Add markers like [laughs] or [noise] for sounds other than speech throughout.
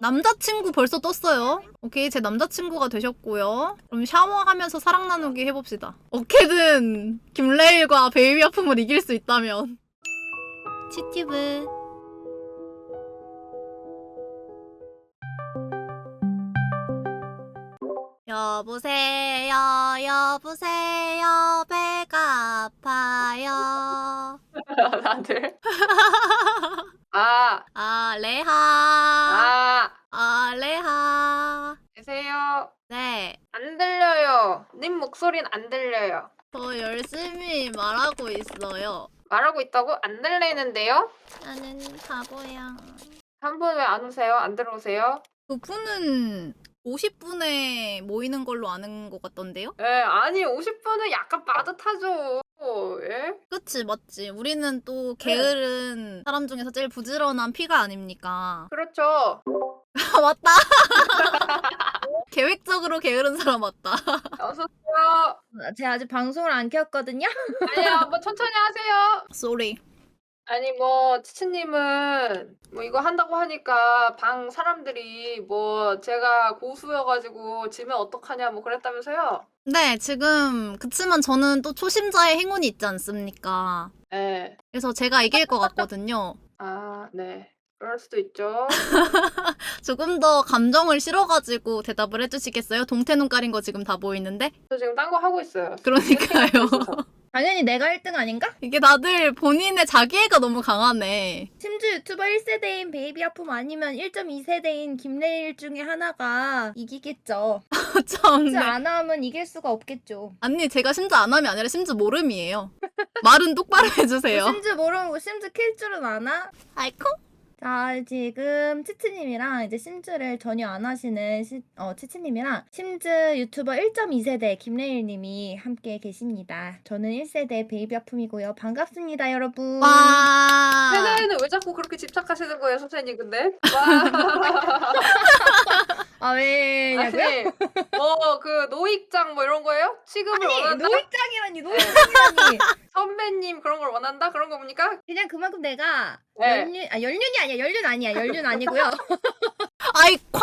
남자친구 벌써 떴어요. 오케이, 제 남자친구가 되셨고요. 그럼 샤워하면서 사랑 나누기 해봅시다. 어떻게든 김레일과 베이비 아픔을 이길 수 있다면. 치티브. 여보세요, 여보세요, 배가 아파요. [laughs] 다들. [laughs] 아, 아, 레하. 아, 아, 레하. 계세요. 네. 안 들려요. 님 목소리는 안 들려요. 저 열심히 말하고 있어요. 말하고 있다고 안 들리는데요? 나는 바보야. 한 분 왜 안 오세요? 안 들어오세요? 그분은 50분에 모이는 걸로 아는 것 같던데요? 예, 아니 50분은 약간 빠듯하죠. 예? 그치, 맞지. 우리는 또 게으른 사람 중에서 제일 부지런한 피가 아닙니까? [laughs] 그렇죠. 아, 맞다. [laughs] 계획적으로 게으른 사람 맞다. [laughs] 어서 오세요. 제가 아직 방송을 안 켰거든요. 아니야, 뭐 천천히 하세요. 쏘리. 아니 뭐 치치님은 뭐 이거 한다고 하니까 방 사람들이 뭐 제가 고수여가지고 지면 어떡하냐 뭐 그랬다면서요? 네, 지금 그치만 저는 또 초심자의 행운이 있지 않습니까? 네. 그래서 제가 이길 것 같거든요. [laughs] 아, 네. 그럴 수도 있죠. [laughs] 조금 더 감정을 실어가지고 대답을 해주시겠어요? 동태 눈 가린 거 지금 다 보이는데? 저 지금 딴 거 하고 있어요. 그러니까요. [laughs] 당연히 내가 1등 아닌가? 이게 다들 본인의 자기애가 너무 강하네. 심지어 유튜버 1세대인 베이비 아픔 아니면 1.2세대인 김레일 중에 하나가 이기겠죠. [laughs] 참. 심지어 안 하면 이길 수가 없겠죠. 아니, 제가 심지어 안 함이 아니라 심지어 모름이에요. 말은 똑바로 [laughs] 해주세요. 심지어 모르고 심지어 킬 줄은 아나? 아이코? 자, 지금 치치님이랑 이제 심즈를 전혀 안 하시는 시, 어, 치치님이랑 심즈 유튜버 1.2세대 김레일님이 함께 계십니다. 저는 1세대 베이비 아픔이고요. 반갑습니다, 여러분. 와. 세대에는 왜 자꾸 그렇게 집착하시는 거예요, 선생님? 근데 와, [laughs] [laughs] 아, 왜냐고요? 뭐그 노익장 뭐 이런 거예요? 취급을 아니, 원한다? 노익장이라니, 노익장이라니. 선배님 그런 걸 원한다? 그런 거 보니까 그냥 그만큼 내가 네. 연륜, 아, 연륜이 아니야, 연륜 아니야, 연륜 아니고요. 아이, 쾅?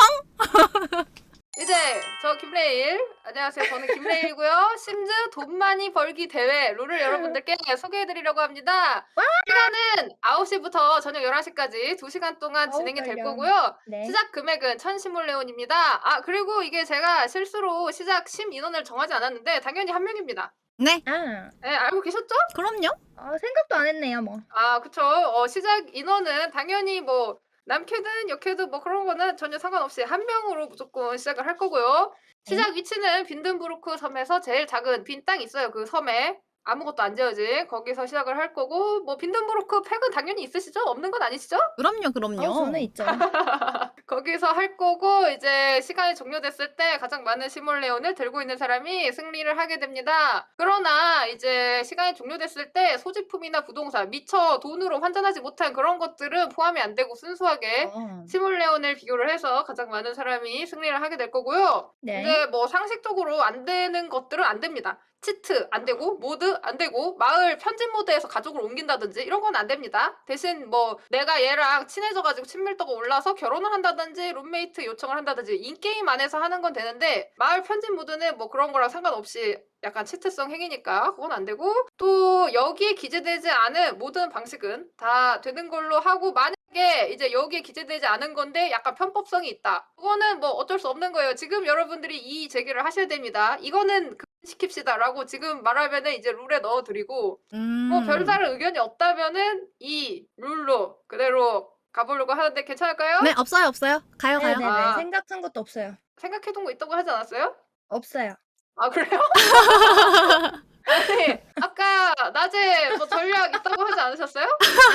이제 저 김레일. 안녕하세요. 저는 김레일이고요. 심즈 돈 많이 벌기 대회 룰을 여러분들께 소개해드리려고 합니다. 시간은 9시부터 저녁 11시까지 2시간 동안 어우, 진행이 될 떨려. 거고요. 네. 시작 금액은 1010레온입니다. 아 그리고 이게 제가 실수로 시작 심 인원을 정하지 않았는데 당연히 한 명입니다. 네, 아, 네 알고 계셨죠? 그럼요. 어, 생각도 안 했네요, 뭐. 아 그쵸. 어, 시작 인원은 당연히 뭐 남캐든 여캐든 뭐 그런 거는 전혀 상관없이 한 명으로 무조건 시작을 할 거고요. 시작 위치는 빈든부르크 섬에서 제일 작은 빈 땅 있어요. 그 섬에 아무것도 안 지어진 거기서 시작을 할 거고 뭐 빈든부르크 팩은 당연히 있으시죠? 없는 건 아니시죠? 그럼요, 그럼요. 어, 저는 있죠. [laughs] 거기서 할 거고 이제 시간이 종료됐을 때 가장 많은 시몰레온을 들고 있는 사람이 승리를 하게 됩니다. 그러나 이제 시간이 종료됐을 때 소지품이나 부동산 미처 돈으로 환전하지 못한 그런 것들은 포함이 안 되고 순수하게 어. 시몰레온을 비교를 해서 가장 많은 사람이 승리를 하게 될 거고요. 네. 근데 뭐 상식적으로 안 되는 것들은 안 됩니다. 치트 안 되고 모드 안 되고 마을 편집 모드에서 가족을 옮긴다든지 이런 건 안 됩니다. 대신 뭐 내가 얘랑 친해져가지고 친밀도가 올라서 결혼을 한다든지 룸메이트 요청을 한다든지 인게임 안에서 하는 건 되는데 마을 편집 모드는 뭐 그런 거랑 상관없이 약간 치트성 행위니까 그건 안 되고 또 여기에 기재되지 않은 모든 방식은 다 되는 걸로 하고 만약에 이제 여기에 기재되지 않은 건데 약간 편법성이 있다. 그거는 뭐 어쩔 수 없는 거예요. 지금 여러분들이 이 제기를 하셔야 됩니다. 이거는 시킵시다라고 지금 말하면은 이제 룰에 넣어드리고 음. 뭐 별다른 의견이 없다면은 이 룰로 그대로 가보려고 하는데 괜찮을까요? 네, 없어요, 없어요. 가요, 가요. 네네네. 아. 생각한 것도 없어요. 생각해둔 거 있다고 하지 않았어요? 없어요. 아 그래요? [laughs] 아니 아까 낮에 뭐 전략 있다고 하지 않으셨어요?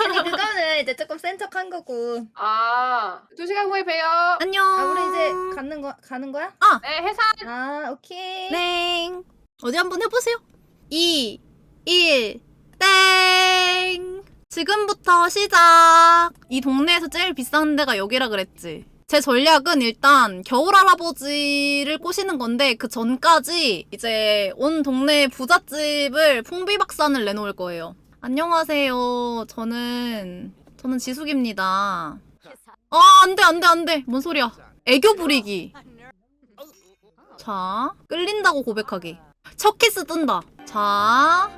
아니, 그거는 이제 조금 센 척 한 거고. 아두 시간 후에 봬요. 안녕. 아, 우리 이제 가는 거, 가는 거야? 네 해산. 아, 오케이. 네. 어디 한번 해보세요. 2, 1, 땡! 지금부터 시작! 이 동네에서 제일 비싼 데가 여기라 그랬지. 제 전략은 일단 겨울 할아버지를 꼬시는 건데 그 전까지 이제 온 동네 부잣집을 풍비박산을 내놓을 거예요. 안녕하세요. 저는 저는 지숙입니다. 아, 안 돼, 안 돼, 안 돼. 뭔 소리야. 애교 부리기. 자, 끌린다고 고백하기. 첫 키스 뜬다. 자.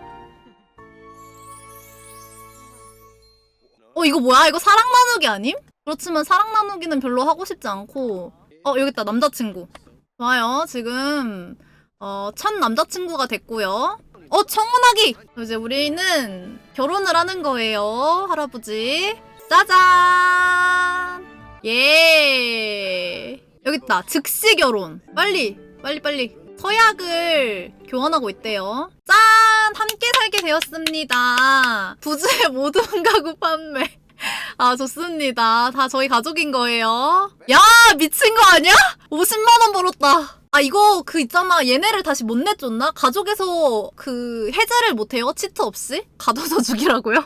어, 이거 뭐야? 이거 사랑 나누기 아님? 그렇지만 사랑 나누기는 별로 하고 싶지 않고. 어, 여기 있다. 남자친구. 좋아요. 지금, 어, 첫 남자친구가 됐고요. 어, 청혼하기! 이제 우리는 결혼을 하는 거예요, 할아버지. 짜잔! 예! 여기 있다. 즉시 결혼. 빨리, 빨리, 빨리. 서약을 교환하고 있대요. 짠! 함께 살게 되었습니다. 부주의 [laughs] 모든 가구 판매. 아, 좋습니다. 다 저희 가족인 거예요. 야, 미친 거 아니야? 50만원 벌었다. 아, 이거 그 있잖아. 얘네를 다시 못 내줬나? 가족에서 그 해제를 못해요? 치트 없이? 가둬서 [laughs] 죽이라고요?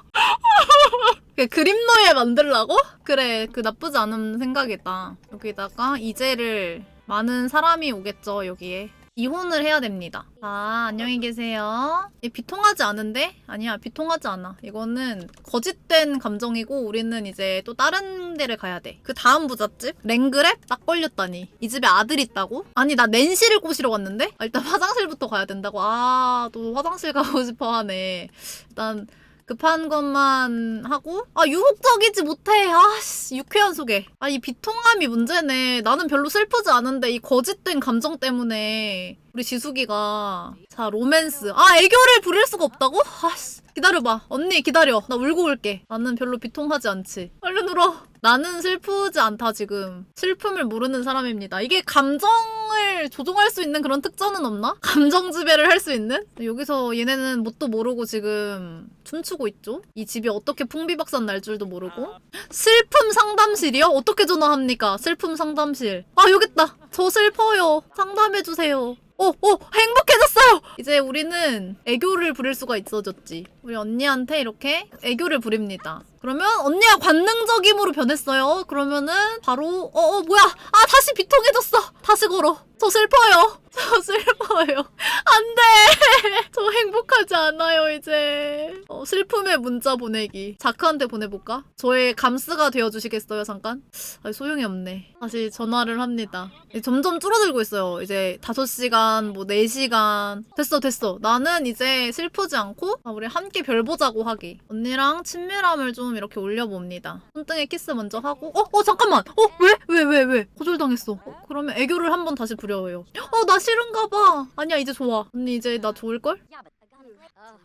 그 그림 노예 만들라고? 그래, 그 나쁘지 않은 생각이다. 여기다가 이제를 많은 사람이 오겠죠, 여기에. 이혼을 해야 됩니다. 자, 안녕히 계세요. 이 비통하지 않은데? 아니야, 비통하지 않아. 이거는 거짓된 감정이고, 우리는 이제 또 다른 데를 가야 돼. 그 다음 부잣집? 랭그랩? 딱 걸렸다니. 이 집에 아들 있다고? 아니, 나 낸시를 꼬시러 갔는데? 아, 일단 화장실부터 가야 된다고. 아, 또 화장실 가고 [laughs] 싶어 하네. 일단, 급한 것만 하고? 아 유혹적이지 못해. 아씨 유쾌한 소개 아 이 비통함이 문제네. 나는 별로 슬프지 않은데 이 거짓된 감정 때문에 우리 지숙이가 자 로맨스. 아 애교를 부릴 수가 없다고? 아씨. 기다려봐. 언니 기다려. 나 울고 올게. 나는 별로 비통하지 않지. 얼른 울어 나는 슬프지 않다 지금 슬픔을 모르는 사람입니다 이게 감정을 조종할 수 있는 그런 특전은 없나? [laughs] 감정 지배를 할 수 있는? 여기서 얘네는 뭣도 모르고 지금 춤추고 있죠 이 집이 어떻게 풍비박산 날 줄도 모르고 슬픔 상담실이요? 어떻게 전화합니까? 슬픔 상담실. 아, 여기 있다. 저 슬퍼요. 상담해주세요. 오, 오, 행복해졌어요! 이제 우리는 애교를 부릴 수가 있어졌지. 우리 언니한테 이렇게 애교를 부립니다. 그러면 언니가 관능적임으로 변했어요. 그러면은 바로, 어, 어, 뭐야. 아, 다시 비통해졌어. 다시 걸어. 저 슬퍼요. [laughs] 저 슬퍼요. 안 돼! [laughs] 저 행복하지 않아요, 이제. 어, 슬픔의 문자 보내기. 자크한테 보내볼까? 저의 감스가 되어주시겠어요, 잠깐? 아, 소용이 없네. 다시 전화를 합니다. 점점 줄어들고 있어요. 이제 5시간, 뭐 4시간. 됐어, 됐어. 나는 이제 슬프지 않고, 아, 우리 함께 별 보자고 하기. 언니랑 친밀함을 좀 이렇게 올려봅니다. 손등에 키스 먼저 하고, 어, 어, 잠깐만! 어, 왜? 왜, 왜, 왜? 거절당했어. 어, 그러면 애교를 한번 다시 부려요. 어, 나 싫은가 봐. 아니야, 이제 좋아. 언니 이제 나 좋을걸?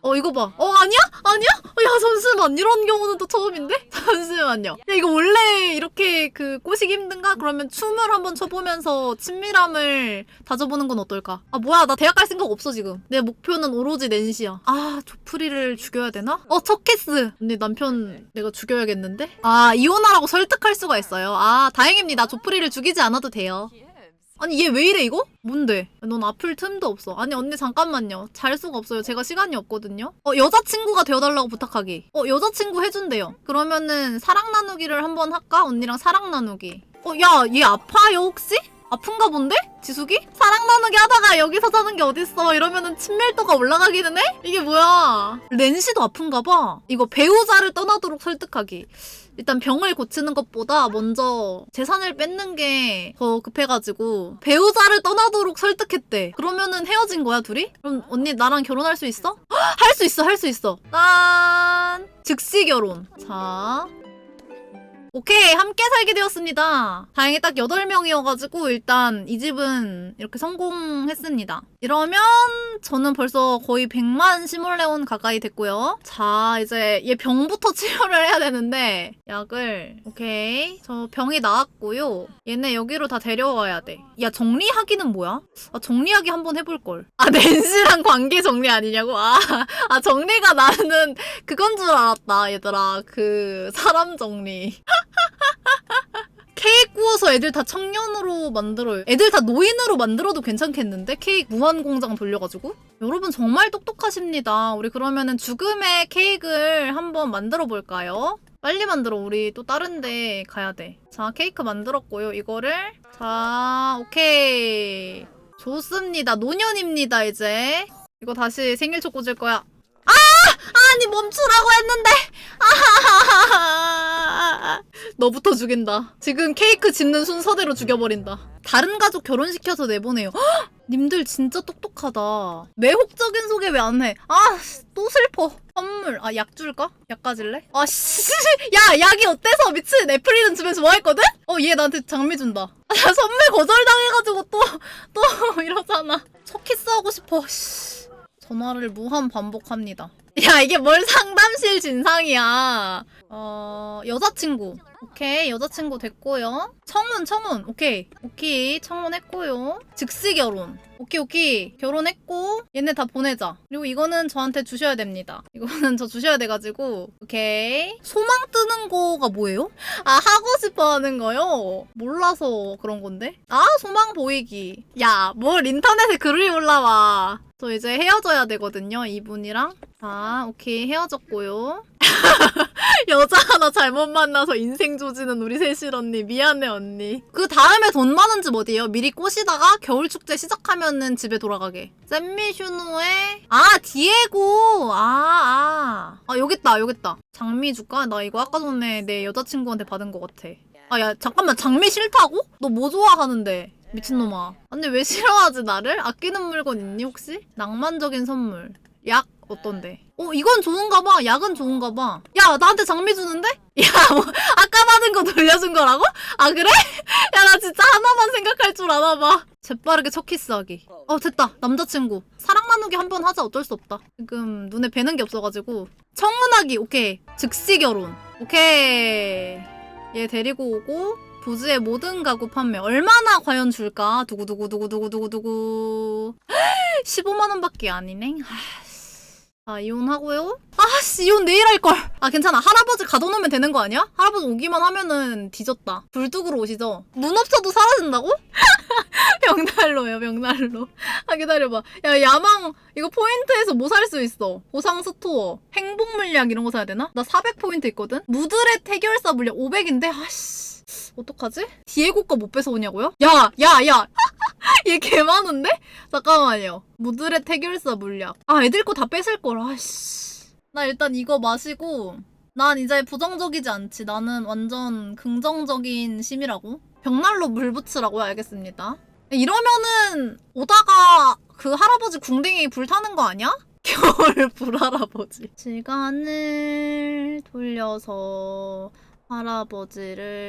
어 이거 봐. 어 아니야? 아니야? 어, 야 잠시만 이런 경우는 또 처음인데? [laughs] 잠시만요. 야 이거 원래 이렇게 그 꼬시기 힘든가? 그러면 춤을 한번 춰보면서 친밀함을 다져보는 건 어떨까? 아 뭐야 나 대학 갈 생각 없어 지금. 내 목표는 오로지 낸시야. 아 조프리를 죽여야 되나? 어 첫 키스. 언니 남편 내가 죽여야겠는데? 아 이혼하라고 설득할 수가 있어요. 아 다행입니다. 조프리를 죽이지 않아도 돼요. 아니 얘 왜 이래 이거? 뭔데? 넌 아플 틈도 없어. 아니 언니 잠깐만요. 잘 수가 없어요. 제가 시간이 없거든요. 어 여자친구가 되어달라고 부탁하기. 어 여자친구 해준대요. 그러면은 사랑 나누기를 한번 할까? 언니랑 사랑 나누기. 어 야 얘 아파요 혹시? 아픈가 본데? 지숙이? 사랑 나누기 하다가 여기서 자는 게 어딨어. 이러면은 친밀도가 올라가기는 해? 이게 뭐야. 렌시도 아픈가 봐. 이거 배우자를 떠나도록 설득하기. 일단 병을 고치는 것보다 먼저 재산을 뺏는 게 더 급해가지고 배우자를 떠나도록 설득했대. 그러면은 헤어진 거야 둘이? 그럼 언니 나랑 결혼할 수 있어? [gasps] 할 수 있어 할 수 있어. 짠! 즉시 결혼. 자. 오케이 함께 살게 되었습니다. 다행히 딱 8명이어가지고 일단 이 집은 이렇게 성공했습니다. 이러면 저는 벌써 거의 100만 시몰레온 가까이 됐고요. 자 이제 얘 병부터 [laughs] 치료를 해야 되는데 약을 오케이 저 병이 나왔고요. 얘네 여기로 다 데려와야 돼. 야 정리하기는 뭐야? 아 정리하기 한번 해볼걸. 아 낸시랑 관계 정리 아니냐고? 아, 아 정리가 나는 그건 줄 알았다 얘들아. 그 사람 정리. [laughs] [laughs] 케이크 구워서 애들 다 청년으로 만들어요. 애들 다 노인으로 만들어도 괜찮겠는데? 케이크 무한 공장 돌려가지고? 여러분 정말 똑똑하십니다. 우리 그러면은 죽음의 케이크를 한번 만들어 볼까요? 빨리 만들어. 우리 또 다른 데 가야 돼. 자, 케이크 만들었고요. 이거를. 자, 오케이. 좋습니다. 노년입니다, 이제. 이거 다시 생일 초 꽂을 거야. 아니 멈추라고 했는데. 아, 너부터 죽인다. 지금 케이크 집는 순서대로 죽여버린다. 다른 가족 결혼시켜서 내보내요. 헉! 님들 진짜 똑똑하다. 매혹적인 소개 왜 안 해? 아, 또 슬퍼. 선물. 아, 약 줄까? 약 가질래? 아, 씨. [laughs] 야, 약이 어때서? 미친. 애플이는 집에 좋아했거든? 어, 얘 나한테 장미 준다. 아, 나 선물 거절당해가지고 또, 또 [laughs] 이러잖아. 첫 키스하고 싶어. 씨. 전화를 무한 반복합니다. [laughs] 야, 이게 뭘 상담실 진상이야. 어, 여자친구. 오케이, 여자친구 됐고요. 청혼, 청혼. 오케이. 오케이, 청혼했고요. 즉시 결혼. 오케이, 오케이. 결혼했고, 얘네 다 보내자. 그리고 이거는 저한테 주셔야 됩니다. 이거는 저 주셔야 돼가지고. 오케이. 소망 뜨는 거가 뭐예요? 아, 하고 싶어 하는 거요? 몰라서 그런 건데? 아, 소망 보이기. 야, 뭘 인터넷에 글이 올라와. 저 이제 헤어져야 되거든요, 이분이랑. 자, 오케이, 헤어졌고요. [laughs] 여자 하나 잘못 만나서 인생 조지는 우리 세실 언니. 미안해, 언니. 그 다음에 돈 많은 집 어디예요? 미리 꼬시다가 겨울축제 시작하면은 집에 돌아가게. 샌미슈노의, 아, 디에고! 아, 아. 아, 여기 있다. 장미 줄까? 나 이거 아까 전에 내 여자친구한테 받은 것 같아. 아, 야, 잠깐만, 장미 싫다고? 너 뭐 좋아하는데? 미친놈아. 근데 왜 싫어하지, 나를? 아끼는 물건 있니, 혹시? 낭만적인 선물. 약 어떤데? 어, 이건 좋은가 봐. 약은 좋은가 봐. 야, 나한테 장미 주는데? [laughs] 야, 뭐, 아까 받은 거 돌려준 거라고? 아, 그래? [laughs] 야, 나 진짜 하나만 생각할 줄 아나 봐. 재빠르게 첫 키스하기. 어, 됐다. 남자친구. 사랑 나누기 한 번 하자. 어쩔 수 없다. 지금 눈에 뵈는 게 없어가지고. 청문하기. 오케이. 즉시 결혼. 오케이. 얘 데리고 오고 부지의 모든 가구 판매 얼마나 과연 줄까? 두구두구두구두구두구두구 [gasps] 15만 원밖에 아니네. 아씨. 아 이혼하고요. 아씨 이혼 내일 할 걸. 아 괜찮아. 할아버지 가둬놓으면 되는 거 아니야? 할아버지 오기만 하면은 뒤졌다. 불뚝으로 오시죠. 문 없어도 사라진다고? [laughs] 명날로요 명날로. 아 기다려봐. 야 야망 이거 포인트에서 뭐 살 수 있어? 보상 스토어, 행복 물약 이런 거 사야 되나? 나 400 포인트 있거든. 무드렛 해결사 물약 500인데 아씨. 어떡하지? 디에고 거 못 뺏어오냐고요? 야, 야, 야! [laughs] 얘 개 많은데? 잠깐만요. 무드렛 해결사 물약. 아, 애들 거 다 뺏을 걸. 아씨. 나 일단 이거 마시고, 난 이제 부정적이지 않지. 나는 완전 긍정적인 심이라고. 벽난로 물 붙이라고요. 알겠습니다. 이러면은, 오다가 그 할아버지 궁뎅이 불타는 거 아니야? [laughs] 겨울 불할아버지. 시간을 돌려서 할아버지를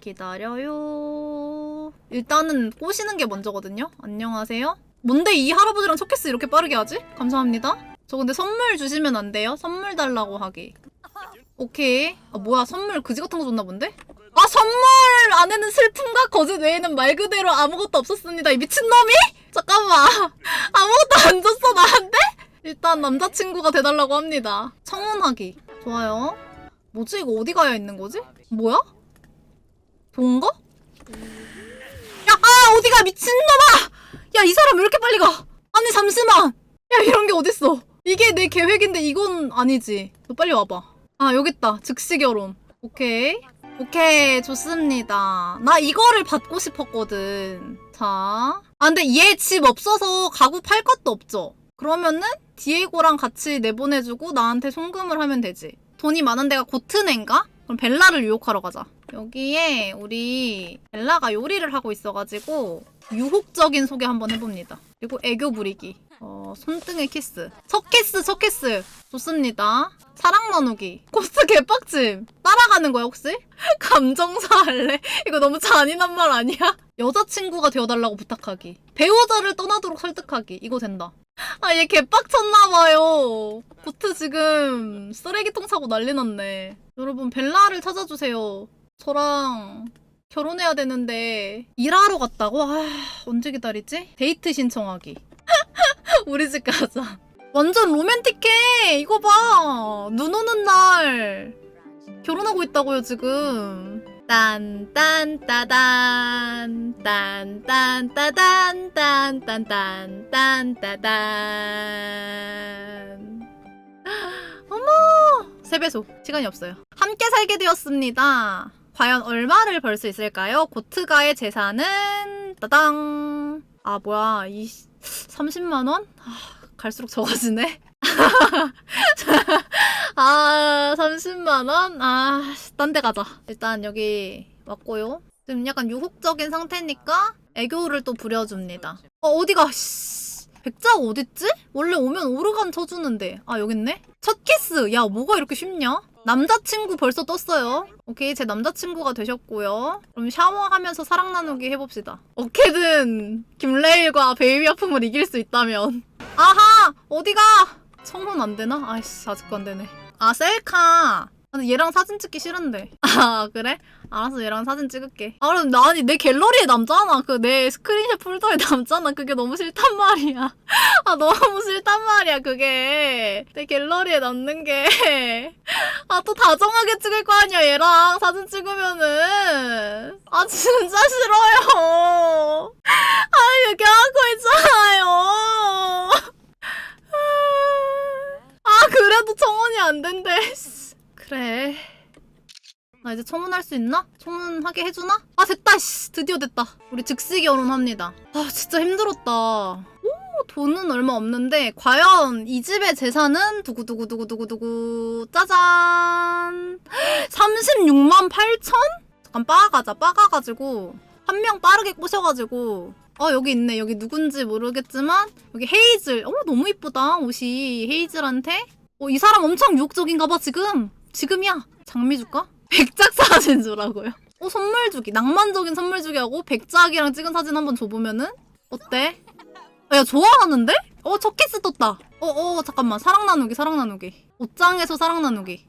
기다려요. 일단은 꼬시는 게 먼저거든요. 안녕하세요. 뭔데 이 할아버지랑 첫 키스 이렇게 빠르게 하지? 감사합니다. 저 근데 선물 주시면 안 돼요? 선물 달라고 하기. 오케이. 아 뭐야 선물 그지 같은 거 줬나 본데? 아 선물 안에는 슬픔과 거짓 외에는 말 그대로 아무것도 없었습니다. 이 미친놈이? 잠깐만. [laughs] 아무것도 안 줬어 나한테? 일단 남자친구가 돼달라고 합니다. 청혼하기. 좋아요. 뭐지 이거 어디 가야 있는 거지? 뭐야? 동거? 야, 아 어디가 미친놈아! 야 이 사람 왜 이렇게 빨리 가? 아니 잠시만. 야 이런 게 어딨어? 이게 내 계획인데 이건 아니지. 너 빨리 와봐. 아 여기 있다. 즉시 결혼. 오케이. 오케이 좋습니다. 나 이거를 받고 싶었거든. 자. 아 근데 얘 집 없어서 가구 팔 것도 없죠. 그러면은 디에고랑 같이 내보내주고 나한테 송금을 하면 되지. 돈이 많은 데가 고트네인가? 그럼 벨라를 유혹하러 가자. 여기에 우리 벨라가 요리를 하고 있어가지고 유혹적인 소개 한번 해봅니다. 그리고 애교 부리기. 어, 손등에 키스. 첫 키스, 첫 키스. 좋습니다. 사랑 나누기. 코스 개빡침. 따라가는 거야, 혹시? [laughs] 감정사 할래? 이거 너무 잔인한 말 아니야? 여자친구가 되어달라고 부탁하기. 배우자를 떠나도록 설득하기. 이거 된다. 아, 얘 개빡쳤나봐요. 보트 지금 쓰레기통 사고 난리 났네. 여러분, 벨라를 찾아주세요. 저랑 결혼해야 되는데, 일하러 갔다고? 아, 언제 기다리지? 데이트 신청하기. [laughs] 우리 집 가자. 완전 로맨틱해! 이거 봐! 눈 오는 날! 결혼하고 있다고요, 지금. 딴딴따단 딴딴따단 딴딴딴딴딴딴 어머 세배속 시간이 없어요. 함께 살게 되었습니다. 과연 얼마를 벌 수 있을까요? 고트가의 재산은 따당 아 뭐야. 이 30만 원? 아, 갈수록 적어지네 [laughs] 아, 30만원? 아, 딴 데 가자. 일단 여기 왔고요. 지금 약간 유혹적인 상태니까 애교를 또 부려줍니다. 어, 어디가? 씨. 백자가 어딨지? 원래 오면 오르간 쳐주는데. 아, 여기 있네? 첫 키스! 야, 뭐가 이렇게 쉽냐? 남자친구 벌써 떴어요. 오케이, 제 남자친구가 되셨고요. 그럼 샤워하면서 사랑 나누기 해봅시다. 어떻게든 김레일과 베이비 아픔을 이길 수 있다면. 아하! 어디가! 청혼 안 되나? 아이씨, 아직도 안 되네. 아, 셀카! 근데 얘랑 사진 찍기 싫은데. [laughs] 아, 그래? 알았어, 얘랑 사진 찍을게. 아, 그럼 나, 아니, 내 갤러리에 남잖아. 그, 내 스크린샷 폴더에 [laughs] 남잖아. 그게 너무 싫단 말이야. [laughs] 아, 너무 싫단 말이야, 그게. 내 갤러리에 남는 게. 아, 또 다정하게 찍을 거 아니야, 얘랑 사진 찍으면은. 아, 진짜 싫어요. 아, 이렇게 하고 있잖아요. 아, 그래도 청혼이 안 된대. 씨. 그래. 나 이제 청혼할 수 있나? 청혼하게 해주나? 아, 됐다. 씨. 드디어 됐다. 우리 즉시 결혼합니다. 아, 진짜 힘들었다. 오, 돈은 얼마 없는데, 과연 이 집의 재산은 두구두구두구두구두구, 짜잔. 36만 8천? 잠깐 빠가자. 빠가가지고, 한 명 빠르게 꼬셔가지고, 어, 여기 있네. 여기 누군지 모르겠지만, 여기 헤이즐. 어머, 너무 이쁘다. 옷이 헤이즐한테. 어, 이 사람 엄청 유혹적인가 봐, 지금. 지금이야. 장미 줄까? 백작 사진 주라고요. 어, 선물 주기. 낭만적인 선물 주기 하고, 백작이랑 찍은 사진 한번 줘보면은? 어때? 야, 좋아하는데? 어, 첫 키스 떴다. 어, 어, 잠깐만. 사랑 나누기, 사랑 나누기. 옷장에서 사랑 나누기.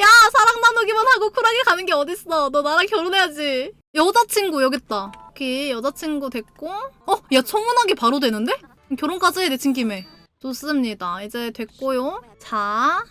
야, 사랑 나누기만 하고 쿨하게 가는 게 어딨어. 너 나랑 결혼해야지. 여자친구 여기 있다. 오케이, 여자친구 됐고. 어, 야, 청혼하기 바로 되는데? 결혼까지 해, 내친 김에. 좋습니다. 이제 됐고요. 자.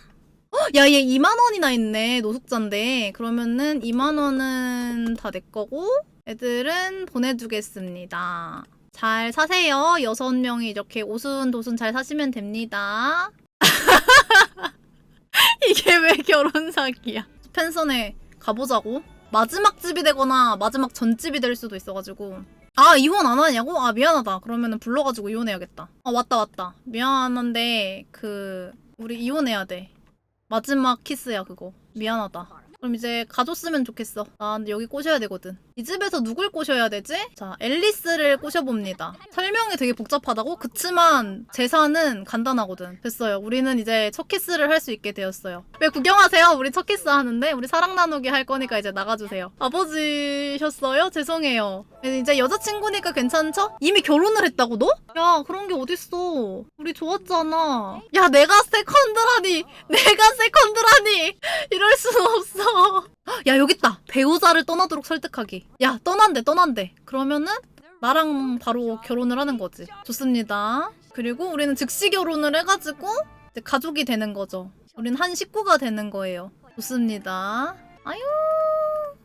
어, 야, 얘 2만원이나 있네. 노숙자인데. 그러면은 2만원은 다 내 거고, 애들은 보내주겠습니다. 잘 사세요. 여섯 명이 이렇게 오순도순 잘 사시면 됩니다. [laughs] 이게 왜 결혼 사기야? 펜션에 가보자고. 마지막 집이 되거나 마지막 전집이 될 수도 있어가지고. 아 이혼 안 하냐고? 아 미안하다. 그러면은 불러가지고 이혼해야겠다. 아 왔다 왔다. 미안한데 그 우리 이혼해야 돼. 마지막 키스야 그거. 미안하다. 그럼 이제 가줬으면 좋겠어. 아 근데 여기 꼬셔야 되거든. 이 집에서 누굴 꼬셔야 되지? 자 앨리스를 꼬셔봅니다. 설명이 되게 복잡하다고? 그치만 재산은 간단하거든. 됐어요. 우리는 이제 첫 키스를 할 수 있게 되었어요. 왜 구경하세요? 우리 첫 키스 하는데 우리 사랑 나누기 할 거니까 이제 나가주세요. 아버지셨어요? 죄송해요. 이제 여자친구니까 괜찮죠? 이미 결혼을 했다고 너? 야 그런 게 어딨어. 우리 좋았잖아. 야 내가 세컨드라니. 내가 세컨드라니. 이럴 수는 없어. 야 여기 있다. 배우자를 떠나도록 설득하기. 야 떠난대 떠난대. 그러면은 나랑 바로 결혼을 하는 거지. 좋습니다. 그리고 우리는 즉시 결혼을 해가지고 이제 가족이 되는 거죠. 우리는 한 식구가 되는 거예요. 좋습니다. 아유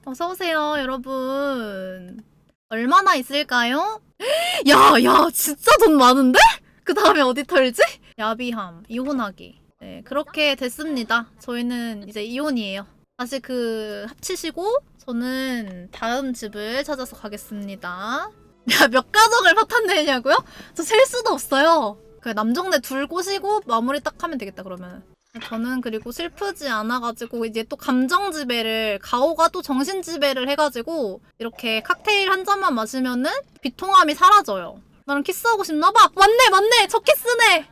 어서 오세요 여러분. 얼마나 있을까요? [gasps] 야, 야, 진짜 돈 많은데? 그 다음에 어디 털지? 야비함, 이혼하기. 네, 그렇게 됐습니다. 저희는 이제 이혼이에요. 다시 그 합치시고 저는 다음 집을 찾아서 가겠습니다. [laughs] 야, 몇 가정을 파탄 내냐고요? 저 셀 수도 없어요. 그 남정네 둘 꼬시고 마무리 딱 하면 되겠다 그러면. 저는 그리고 슬프지 않아가지고 이제 또 감정 지배를 가오가 또 정신 지배를 해가지고 이렇게 칵테일 한 잔만 마시면은 비통함이 사라져요. 나랑 키스하고 싶나봐. 맞네 맞네 첫 키스네.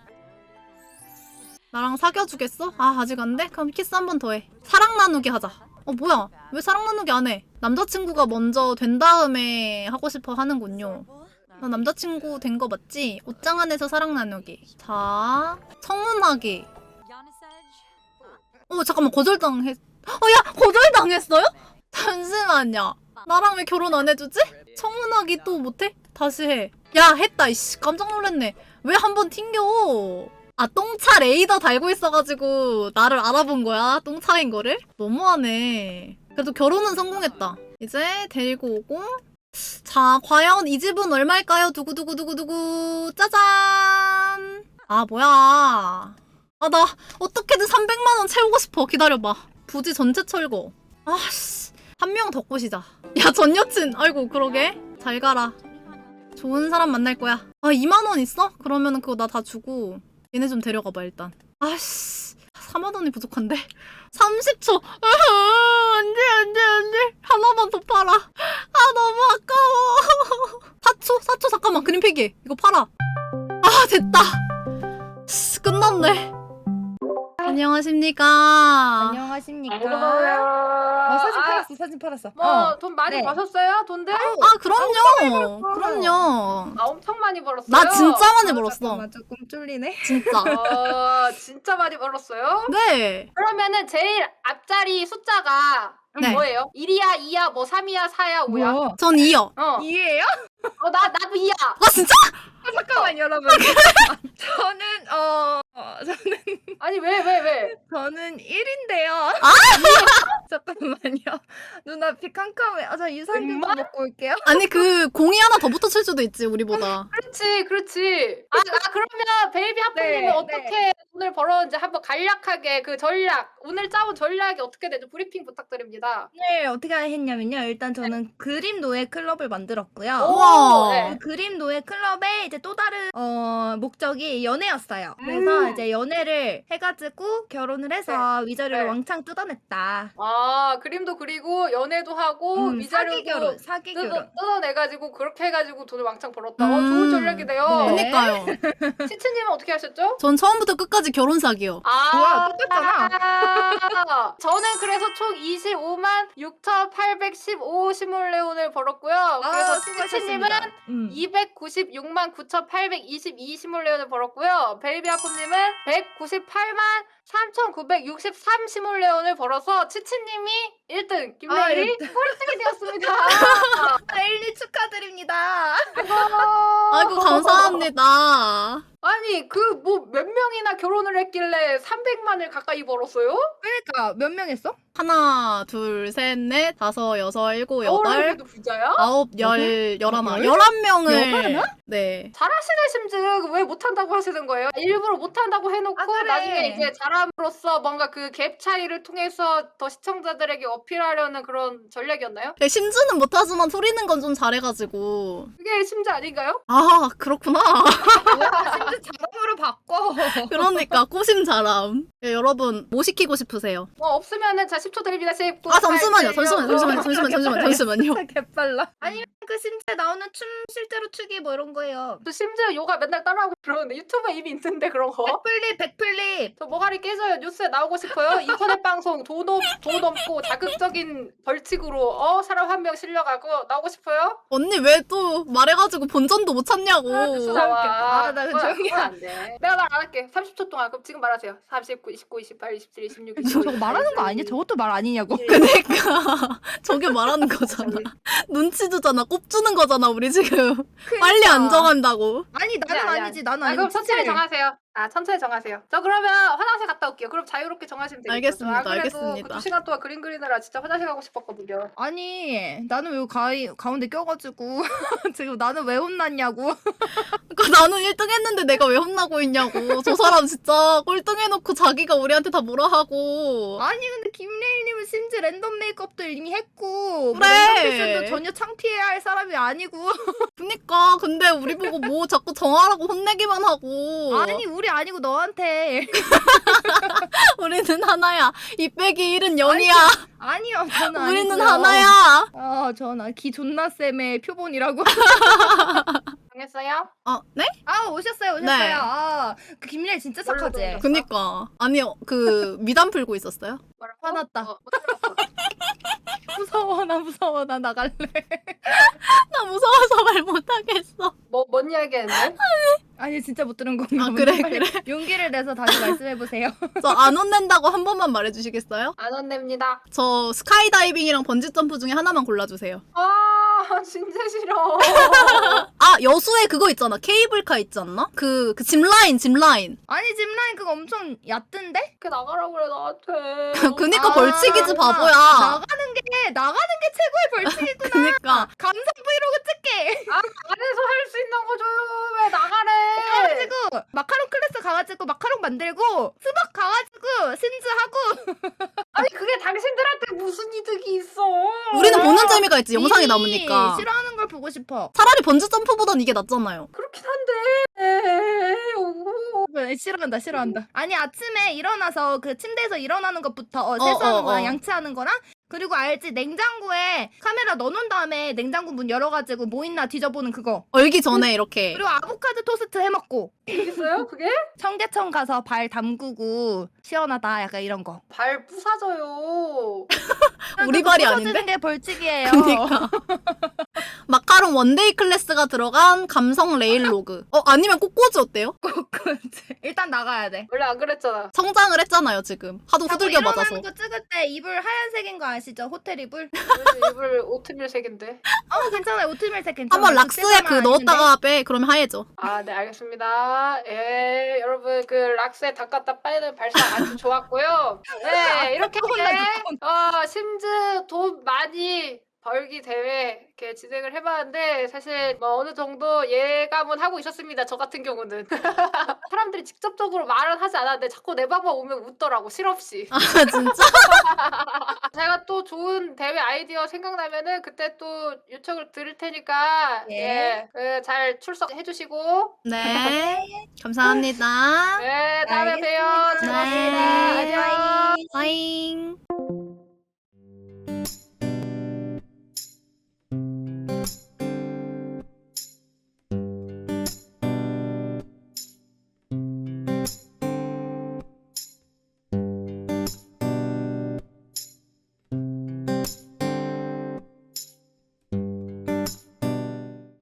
나랑 사귀어 주겠어? 아 아직 안 돼? 그럼 키스 한 번 더 해. 사랑 나누기 하자. 어 뭐야? 왜 사랑 나누기 안 해? 남자친구가 먼저 된 다음에 하고 싶어 하는군요. 나 남자친구 된 거 맞지? 옷장 안에서 사랑 나누기. 자 청혼하기. 어 잠깐만 거절당했. 어야 거절당했어요? 잠시만요. 나랑 왜 결혼 안 해주지? 청혼하기 또 못해? 다시 해. 야 했다 이씨 깜짝 놀랐네. 왜 한 번 튕겨? 아 똥차 레이더 달고 있어가지고 나를 알아본 거야 똥차인 거를? 너무하네. 그래도 결혼은 성공했다. 이제 데리고 오고 자 과연 이 집은 얼마일까요? 두구두구두구두구 짜잔. 아 뭐야? 아 나 어떻게든 300만 원 채우고 싶어. 기다려봐. 부지 전체 철거. 아씨 한 명 더 꼬시자. 야 전 여친. 아이고 그러게. 잘 가라. 좋은 사람 만날 거야. 아 2만 원 있어? 그러면은 그거 나 다 주고 얘네 좀 데려가봐 일단. 아씨 4만 원이 부족한데. 30초. 안돼 안돼 안돼. 하나만 더 팔아. 아 너무 아까워. [laughs] 4초 4초 잠깐만 그림 폐기. 이거 팔아. 아 됐다. 씨, 끝났네. 안녕하십니까. 안녕하십니까? 어, 어, 사진 팔았어, 사진 팔았어. 뭐돈 많이 네. 버셨어요? 돈들? 아 그럼요. 그럼요. 아 엄청 많이 벌었어요. 나 진짜 많이 어, 벌었어. 잠깐만, 조금 쫄리네. 진짜. 어, 진짜 많이 벌었어요. 네. 그러면은 제일 앞자리 숫자가 네. 뭐예요? 1이야, 2야, 뭐 3이야, 4야, 5야? 전 2요. 어. 이해요? 어, 나 나도 2야. 아 진짜? 잠깐만 여러분. 저는 어 어, 저는 아니 왜 왜 왜? 저는 1인데요. 아! [laughs] 잠깐만요. 누나 비 깜깜해. 아, 저 유산균 좀? 먹고 올게요. 아니 그 공이 하나 더 붙어칠 수도 있지 우리보다. 그렇지, 그렇지. 아, 아 그러면 베이비 하프님은 네, 어떻게 돈을 벌었는지 한번 간략하게 그 전략 오늘 짜온 전략이 어떻게 되는지 브리핑 부탁드립니다. 네, 어떻게 했냐면요. 일단 저는 그림 노예 클럽을 만들었고요. 오, 우와. 네. 그 그림 노예 클럽의 이제 또 다른 어 목적이 연애였어요. 그래서 음. 이제 연애를 해가지고 결혼을 해서 위자료를 네. 왕창 뜯어냈다. 아 그림도 그리고 연애도 하고 음, 위자료도 사기 결혼, 사기 뜯어, 결혼. 뜯어내가지고 그렇게 해가지고 돈을 왕창 벌었다. 어, 음. 좋은 전략이네요. 네. 그니까요. 치치님은 [laughs] 어떻게 하셨죠? 전 처음부터 끝까지 결혼 사기요. 아, 뭐야, 똑같잖아. 저는 그래서 총 25만 6,815 시몰레온을 벌었고요. 그래서 치치님은 음. 296만 9,822 시몰레온을 벌었고요. 베이비 아프님은 198만 3,963 시몰레온을 벌어서 치치님이 1등, 김래일이 아, 꼴등이 되었습니다. 엘리 축하드립니다. 아이고 감사합니다. 아니 그 뭐 몇 명이나 결혼을 했길래 300만을 가까이 벌었어요? 그러니까 몇 명 했어? 하나, 둘, 셋, 넷, 다섯, 여섯, 일곱, 어, 여덟, 그래도 부자야? 아홉, 열, 열하나, 열? 열한 명을 열하나? 네. 잘하시네 심즈 왜 못한다고 하시는 거예요? 일부러 못한다고 해놓고 아, 그래. 나중에 이제 잘함으로써 뭔가 그 갭 차이를 통해서 더 시청자들에게 어필하려는 그런 전략이었나요? 네, 심즈는 못하지만 소리는 건 좀 잘해가지고. 그게 심즈 아닌가요? 아 그렇구나. [laughs] 심지어 자랑으로 바꿔. [laughs] 그러니까 꼬심 잘함. 네, 여러분 뭐 시키고 싶으세요? 뭐 없으면은 자 10초 드립니다 10, 9, 아 잠시만요, 8, 7, 잠시만요, 6, 잠시만요, 잠시만요, 잠시만요, 잠시만요. [laughs] 개빨라. 아니면 그 심지어 나오는 춤 실제로 추기 뭐 이런 거예요. 또 심지어 요가 맨날 따라하고 그러는데 유튜브에 이미 있는데 그런 거? 백플립 백플립. 저 뭐가리 깨져요 뉴스에 나오고 싶어요 인터넷 방송 돈, 없, 돈 없고 자극 적인 벌칙으로 어 사람 한 명 실려가고 나오고 싶어요? 언니 왜 또 말해가지고 본전도 못 찾냐고. 나와. 아, 나 그건- 조용히 안 돼. 내가 말 안 할게. 30초 동안. 그럼 지금 말하세요. 39, 29, 28, 27, 26, 27. 저거 말하는 거 아니야? 저것도 말 아니냐고. 그러니까 [laughs] 저게 말하는 [laughs] 거잖아. 눈치 주잖아. 꼽 주는 거잖아. 우리 지금 빨리 안 정한다고. 아니 나는 아니, 아니, 아니지. 나는 아, 아니고. 그럼 천천히. 정하세요. 아, 천천히 정하세요. 저 그러면 화장실 갔다 올게요. 그럼 자유롭게 정하시면 되겠죠. 알겠습니다, 아, 그래도 알겠습니다. 그 2시간 동안 그림 그리느라 진짜 화장실 가고 싶었거든요. 아니 나는 왜 가이, 가운데 껴가지고 [laughs] 지금 나는 왜 혼났냐고. [laughs] 그러니까 나는 1등 했는데 내가 왜 혼나고 있냐고. 저 사람 진짜 꼴등 해놓고 자기가 우리한테 다 뭐라 하고. 아니 근데 김래일님은 심지어 랜덤 메이크업도 이미 했고 뭐 그래. 랜덤 패션도 전혀 창피해야 할 사람이 아니고 그니까 근데 우리 보고 뭐 자꾸 정하라고 혼내기만 하고. 아니 우리 아니고 너한테 [laughs] 우리는 하나야. 이 빼기 1은 연이야. 아니요 저는 우리는 아니고요. 하나야. 아 전화 기 존나 쌤의 표본이라고 [laughs] 정했어요? 어, 네? 아 오셨어요 오셨어요 네. 아 그 김래일 진짜 착하지 그니까. 아니, 그, 미담 풀고 있었어요? 뭐라고? 화났다. 어, 못 들었어. [laughs] 무서워 나 무서워 나 나갈래 나 무서워서 말 못하겠어. 뭐, 뭔 이야기 했는데? 아니 진짜 못 들은 건가 아, 보네. 그래, 빨리 그래. 용기를 내서 다시 말씀해 보세요 [laughs] 저 안 혼낸다고 한 번만 말해주시겠어요? 안 혼냅니다. 저 스카이다이빙이랑 번지점프 중에 하나만 골라주세요. 아, [laughs] 진짜 싫어. [laughs] 아, 여수에 그거 있잖아. 케이블카 있지 않나? 그, 그 짚라인, 짚라인. 아니 짚라인 그거 엄청 얕던데? 이렇게 나가라고 그래, 나한테. [laughs] 그니까 아, 벌칙이지, 바보야. 나가는 게 나가는 게 최고의 벌칙이구나 그니까. 감상 브이로그 찍게 안에서 할 수 있는 거 줘요. 왜 나가래? 가가지고 마카롱 클래스 가가지고 마카롱 만들고 수박 가가지고 신즈 하고 아니, 그게 당신들한테 무슨 이득이 있어? 우리는 보는 재미가 있지, 영상이 남으니까. 싫어하는 걸 보고 싶어 차라리 번지 점프보단 이게 낫잖아요. 그렇긴 한데. 오. 왜 여러분 싫어한다 싫어한다. 아니 아침에 일어나서 그 침대에서 일어나는 것부터 어, 어, 세수하는 어, 거랑 어. 양치하는 거랑 그리고 알지 냉장고에 카메라 넣어놓은 다음에 냉장고 문 열어가지고 뭐 있나 뒤져보는 그거. 얼기 전에 이렇게. 그리고 아보카도 토스트 해먹고 있어요 그게? 청계천 가서 발 담그고 시원하다 약간 이런 거. 발 부사져요. [laughs] 우리 발이 부서지는 아닌데? 게 벌칙이에요. 그니까. [laughs] 마카롱 원데이 클래스가 들어간 감성 레일로그. 어, 아니면 꼬꼬지 어때요? 일단 나가야 돼. 원래 안 그랬잖아. 성장을 했잖아요, 지금. 하도 자고 후들겨 맞아서. 일어나는 거 찍을 때 이불 하얀색인 거 아 시죠? 호텔 이불. 입을 오트밀 색인데. 어 괜찮아요. 오트밀색 괜찮아요. 한번 락스에 그 넣었다가 빼. 그러면 하얘져. 아, 네, 알겠습니다. 예, 여러분, 그, 락스에 닦았다 빠이는 발상 아주 좋았고요. 네, [laughs] 이렇게, 어, 심즈 돈 많이 벌기 대회 이렇게 진행을 해봤는데, 사실, 뭐, 어느 정도 예감은 하고 있었습니다. 저 같은 경우는. [laughs] 사람들이 직접적으로 말은 하지 않았는데, 자꾸 내 방법 오면 웃더라고, 실없이. 아, 진짜? [laughs] 제가 또 좋은 대회 아이디어 생각나면은, 그때 또 요청을 드릴 테니까, 예. 예, 그, 잘 출석해 주시고, 네. [laughs] 감사합니다. 네, 다음에 봬요. 알겠습니다. 즐거웠습니다. 네. 안녕. 빠잉.